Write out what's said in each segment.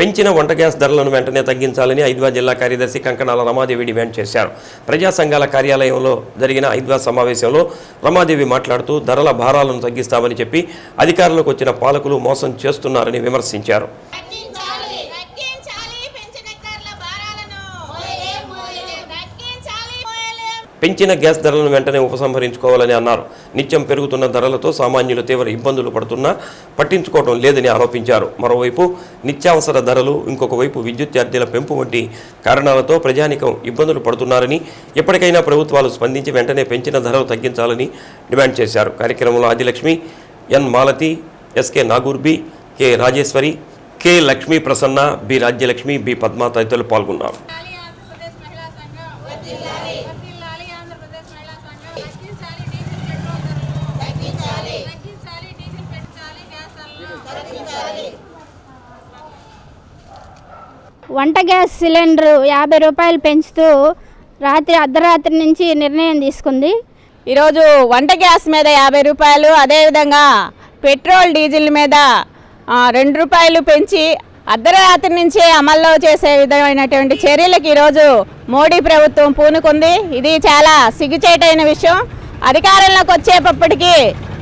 పెంచిన వంట గ్యాస్ ధరలను వెంటనే తగ్గించాలని ఐద్వా జిల్లా కార్యదర్శి కంకణాల రమాదేవి డిమాండ్ చేశారు. ప్రజా సంఘాల కార్యాలయంలో జరిగిన ఐద్వా సమావేశంలో రమాదేవి మాట్లాడుతూ ధరల భారాలను తగ్గిస్తామని చెప్పి అధికారంలోకి వచ్చిన పాలకులు మోసం చేస్తున్నారని విమర్శించారు. పెంచిన గ్యాస్ ధరలను వెంటనే ఉపసంహరించుకోవాలని అన్నారు. నిత్యం పెరుగుతున్న ధరలతో సామాన్యులు తీవ్ర ఇబ్బందులు పడుతున్నా పట్టించుకోవడం లేదని ఆరోపించారు. మరోవైపు నిత్యావసర ధరలు ఇంకొక వైపు విద్యుత్ ఛార్జీల పెంపు వంటి కారణాలతో ప్రజానికం ఇబ్బందులు పడుతున్నారని ఎప్పటికైనా ప్రభుత్వాలు స్పందించి వెంటనే పెంచిన ధరలు తగ్గించాలని డిమాండ్ చేశారు. కార్యక్రమంలో Adilakshmi N Malathi SK Nagurbi K Rajeswari K Lakshmi Prasanna B Rajyalakshmi B Padma తదితరులు పాల్గొన్నారు వర్ధిల్లాలి ఆంధ్రప్రదేశ్ మహిళా సంఘం వర్ధిల్లాలి వర్ధిల్లాలి ఆంధ్రప్రదేశ్ మహిళా సంఘం తగ్గించాలి డీజిల్ పెట్రోల్ ధరలను తగ్గించాలి తగ్గించాలి డీజిల్ పెంచాలి గ్యాస్ ధరలను తగ్గించాలి వంట గ్యాస్ సిలిండర్ యాభై రూపాయలు పెంచుతూ రాత్రి అర్ధరాత్రి నుంచి నిర్ణయం తీసుకుంది. ఈరోజు వంట గ్యాస్ మీద యాభై రూపాయలు అదేవిధంగా పెట్రోల్ డీజిల్ మీద రెండు రూపాయలు పెంచి అర్ధరాత్రి నుంచే అమల్లో చేసే విధమైనటువంటి చర్యలకు ఈరోజు మోడీ ప్రభుత్వం పూనుకుంది. ఇది చాలా సిగ్గుచేటైన విషయం. అధికారంలోకి వచ్చేటప్పటికి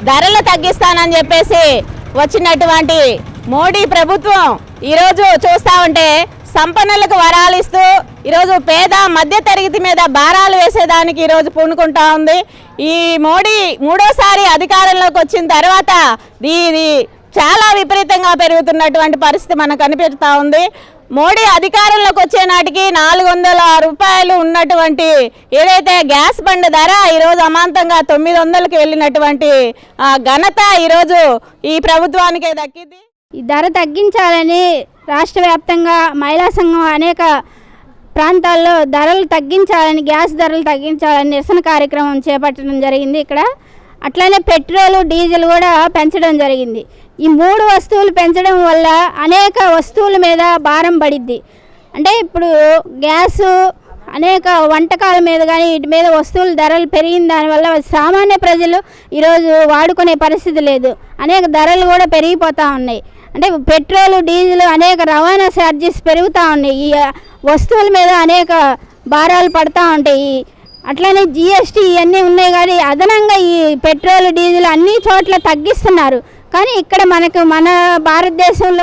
ధరలు తగ్గిస్తానని చెప్పేసి వచ్చినటువంటి మోడీ ప్రభుత్వం ఈరోజు చూస్తూ ఉంటే సంపన్నులకు వరాలు ఇస్తూ ఈరోజు పేద మధ్య తరగతి మీద భారాలు వేసేదానికి ఈరోజు పూనుకుంటా ఉంది. ఈ మోడీ మూడోసారి అధికారంలోకి వచ్చిన తర్వాత ఇది చాలా విపరీతంగా పెరుగుతున్నటువంటి పరిస్థితి మనకు కనిపిస్తూ ఉంది. మోడీ అధికారంలోకి వచ్చే నాటికి నాలుగు వందల రూపాయలు ఉన్నటువంటి ఏదైతే గ్యాస్ బండ్ ధర ఈరోజు అమాంతంగా తొమ్మిది వందలకి వెళ్ళినటువంటి ఆ, ఘనత ఈరోజు ఈ ప్రభుత్వానికే దక్కింది. ఈ ధర తగ్గించాలని రాష్ట్ర వ్యాప్తంగా మహిళా సంఘం అనేక ప్రాంతాల్లో ధరలు తగ్గించాలని గ్యాస్ ధరలు తగ్గించాలని నిరసన కార్యక్రమం చేపట్టడం జరిగింది ఇక్కడ. అట్లనే పెట్రోల్ డీజిల్ కూడా పెంచడం జరిగింది. ఈ మూడు వస్తువులు పెంచడం వల్ల అనేక వస్తువుల మీద భారం పడిద్ది. అంటే ఇప్పుడు గ్యాసు అనేక వంటకాల మీద కానీ వీటి మీద వస్తువుల ధరలు పెరిగిన దానివల్ల సామాన్య ప్రజలు ఈరోజు వాడుకునే పరిస్థితి లేదు. అనేక ధరలు కూడా పెరిగిపోతూ ఉన్నాయి. అంటే పెట్రోల్ డీజిల్ అనేక రవాణా ఛార్జెస్ పెరుగుతూ ఉన్నాయి. ఈ వస్తువుల మీద అనేక భారాలు పడుతూ ఉంటాయి. అట్లనే జిఎస్టీ ఇవన్నీ ఉన్నాయి కానీ అదనంగా ఈ పెట్రోల్ డీజిల్ అన్ని చోట్ల తగ్గిస్తున్నారు. కానీ ఇక్కడ మనకు మన భారతదేశంలో